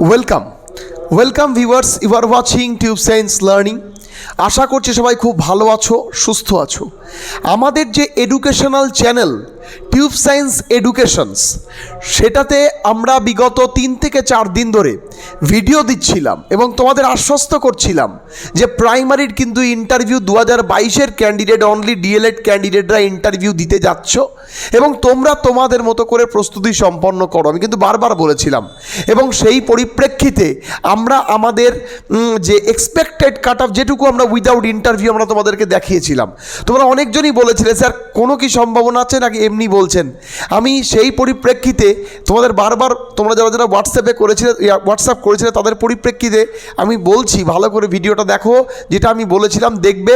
Welcome welcome viewers you are watching Tube Science Learning আশা করছি সবাই খুব ভালো আছো, সুস্থ আছো। আমাদের যে educational channel Tube Science educations সেটাতে আমরা বিগত তিন থেকে চার দিন ধরে ভিডিও দিচ্ছিলাম এবং তোমাদের আশ্বস্ত করছিলাম যে প্রাইমারির কিন্তু ইন্টারভিউ দু হাজার বাইশের ক্যান্ডিডেট অনলি ডিএলএড ক্যান্ডিডেটরা ইন্টারভিউ দিতে যাচ্ছ এবং তোমরা তোমাদের মতো করে প্রস্তুতি সম্পন্ন করো। আমি কিন্তু বারবার বলেছিলাম। এবং সেই পরিপ্রেক্ষিতে আমরা আমাদের যে এক্সপেক্টেড কাট অফ যেটুকু আমরা উইদাউট ইন্টারভিউ আমরা তোমাদেরকে দেখিয়েছিলাম। তোমরা অনেকজনই বলেছিলে, স্যার কোনো কি সম্ভাবনা আছে নাকি এমনি বলছেন? আমি সেই পরিপ্রেক্ষিতে তোমাদের বারবার তোমরা যারা যারা হোয়াটসঅ্যাপে করেছিলে হোয়াটসঅ্যাপ করেছিলে তাদের পরিপ্রেক্ষিতে আমি বলছি, ভালো করে ভিডিওটা দেখো, যেটা আমি বলেছিলাম, দেখবে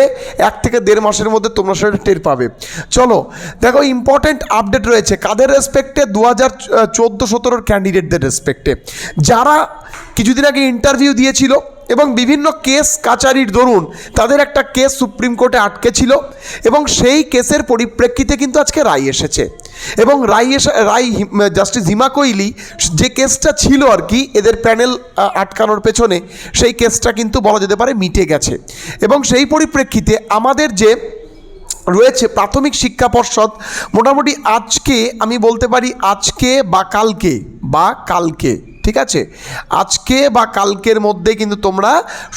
এক থেকে দেড় মাসের মধ্যে তোমরা সেটা টের পাবে। চলো, দেখো ইম্পর্টেন্ট আপডেট রয়েছে, কাদের রেসপেক্টে দু হাজার চোদ্দ সতেরোর ক্যান্ডিডেটদের রেসপেক্টে যারা কিছুদিন আগে ইন্টারভিউ দিয়েছিল এবং বিভিন্ন কেস কাচারির দরুন তাদের একটা কেস সুপ্রিম কোর্টে আটকে ছিল এবং সেই কেসের পরিপ্রেক্ষিতে কিন্তু আজকে রায় এসেছে। এবং রায় এসে, রায় জাস্টিস হিমা কোইলি যে কেসটা ছিল আর কি, এদের প্যানেল আটকানোর পেছনে সেই কেসটা কিন্তু বলা যেতে পারে মিটে গেছে। এবং সেই পরিপ্রেক্ষিতে আমাদের যে রয়েছে প্রাথমিক শিক্ষা পর্ষদ, মোটামুটি আজকে আমি বলতে পারি আজকে বা কালকে বা কালকে। ঠিক আছে? আজকে বা কালকের মধ্যে কিন্তু তোমরা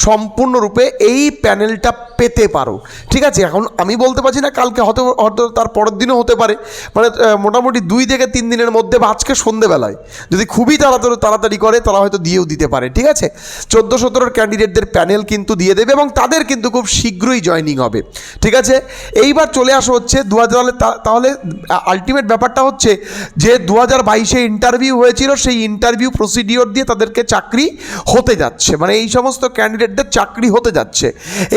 সম্পূর্ণরূপে এই প্যানেলটা পেতে পারো। ঠিক আছে? এখন আমি বলতে পারছি না কালকে হতে, হয়তো তার পরের দিনও হতে পারে। মানে মোটামুটি দুই থেকে তিন দিনের মধ্যে বা আজকে সন্ধেবেলায়। যদি খুবই তাড়াতাড়ি তাড়াতাড়ি করে, তারা হয়তো দিয়েও দিতে পারে। ঠিক আছে? চোদ্দ সতেরোর ক্যান্ডিডেটদের প্যানেল কিন্তু দিয়ে দেবে এবং তাদের কিন্তু খুব শীঘ্রই জয়নিং হবে। ঠিক আছে? এইবার চলে আসা হচ্ছে দু হাজার তাহলে আলটিমেট ব্যাপারটা হচ্ছে যে দু হাজার বাইশে ইন্টারভিউ হয়েছিল, সেই ইন্টারভিউ প্রসিডিওর দিয়ে তাদেরকে চাকরি হতে যাচ্ছে। মানে এই সমস্ত ক্যান্ডিডেটদের চাকরি হতে যাচ্ছে।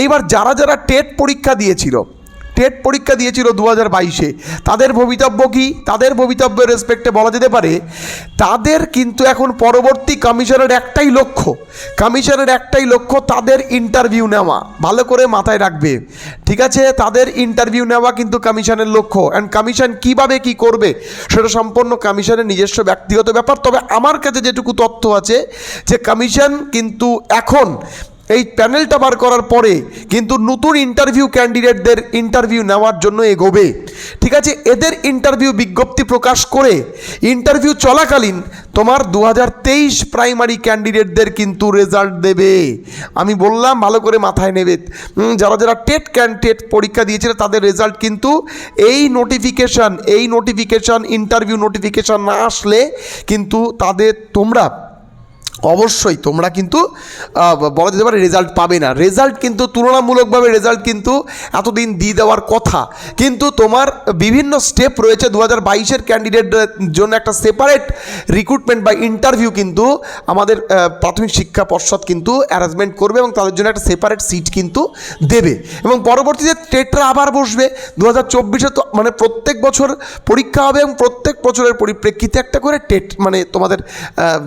এইবার যারা যারা টেট পরীক্ষা দিয়েছিল টেট পরীক্ষা দিয়েছিল দু হাজার বাইশে। তাদের ভবিতব্য কি? তাদের ভবিতব্যের রেসপেক্টে বলা যেতে পারে। তাদের কিন্তু এখন পরবর্তী কমিশনের একটাই লক্ষ্য। কমিশনের একটাই লক্ষ্য তাদের ইন্টারভিউ নেওয়া। ভালো করে মাথায় রাখবে। ঠিক আছে? তাদের ইন্টারভিউ নেওয়া কিন্তু কমিশনের লক্ষ্য। অ্যান্ড কমিশন কীভাবে কি করবে, সেটা সম্পূর্ণ কমিশনের নিজস্ব ব্যক্তিগত ব্যাপার। তবে আমার কাছে যেটুকু তথ্য আছে, যে কমিশন কিন্তু এখন এই প্যানেলটা বার করার পরে কিন্তু নতুন ইন্টারভিউ ক্যান্ডিডেটদের ইন্টারভিউ নেওয়ার জন্য এগোবে। ঠিক আছে, এদের ইন্টারভিউ বিজ্ঞপ্তি প্রকাশ করে ইন্টারভিউ চলাকালীন তোমার দু হাজার তেইশ প্রাইমারি ক্যান্ডিডেটদের কিন্তু রেজাল্ট দেবে। আমি বললাম, ভালো করে মাথায় নেবে। যারা যারা টেট ক্যান, টেট পরীক্ষা দিয়েছিল, তাদের রেজাল্ট কিন্তু এই নোটিফিকেশান এই নোটিফিকেশান ইন্টারভিউ নোটিফিকেশান না আসলে কিন্তু তাদের তোমরা অবশ্যই তোমরা কিন্তু বলা যেতে পারে রেজাল্ট পাবে না। রেজাল্ট কিন্তু তুলনামূলকভাবে রেজাল্ট কিন্তু এতদিন দিয়ে দেওয়ার কথা। কিন্তু তোমার বিভিন্ন স্টেপ রয়েছে দু হাজার বাইশের ক্যান্ডিডেটদের জন্য একটা সেপারেট রিক্রুটমেন্ট বা ইন্টারভিউ কিন্তু আমাদের প্রাথমিক শিক্ষা পর্ষদ কিন্তু অ্যারেঞ্জমেন্ট করবে এবং তাদের জন্য একটা সেপারেট সিট কিন্তু দেবে। এবং পরবর্তীতে টেটরা আবার বসবে। দু হাজার চব্বিশে তো মানে প্রত্যেক বছর পরীক্ষা হবে এবং প্রত্যেক বছরের পরিপ্রেক্ষিতে একটা করে টেট মানে তোমাদের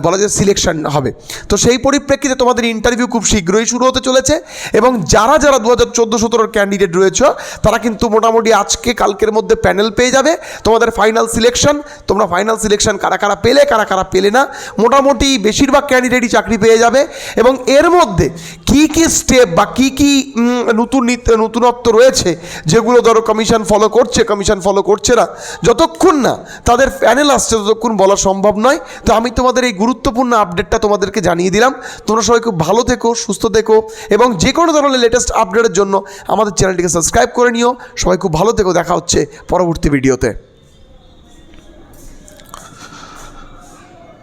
বলা যায় সিলেকশন হবে। তো সেই পরিপ্রেক্ষিতে তোমাদের ইন্টারভিউ খুব শীঘ্রই শুরু হতে চলেছে এবং যারা যারা দু হাজার চোদ্দ সতেরোর ক্যান্ডিডেট রয়েছে, তারা কিন্তু মোটামুটি আজকে কালকের মধ্যে প্যানেল পেয়ে যাবে। তোমাদের ফাইনাল সিলেকশন তোমরা ফাইনাল সিলেকশন কারা কারা পেলে, কারা কারা পেলে না, মোটামুটি বেশিরভাগ ক্যান্ডিডেটই চাকরি পেয়ে যাবে। এবং এর মধ্যে কি কি স্টেপ বা কি কি নতুন নীত- নতুনত্ব রয়েছে, যেগুলো ধরো কমিশন ফলো করছে কমিশন ফলো করছে না, যতক্ষণ না তাদের প্যানেল আসছে, ততক্ষণ বলা সম্ভব নয়। তো আমি তোমাদের এই গুরুত্বপূর্ণ আপডেটটা তোমাদেরকে জানিয়ে দিলাম। তোমরা সবাই খুব ভালো থেকো, সুস্থ থেকো এবং যে কোনো ধরনের লেটেস্ট আপডেটের জন্য আমাদের চ্যানেলটিকে সাবস্ক্রাইব করে নিও। সবাই খুব ভালো থেকো। দেখা হচ্ছে পরবর্তী ভিডিওতে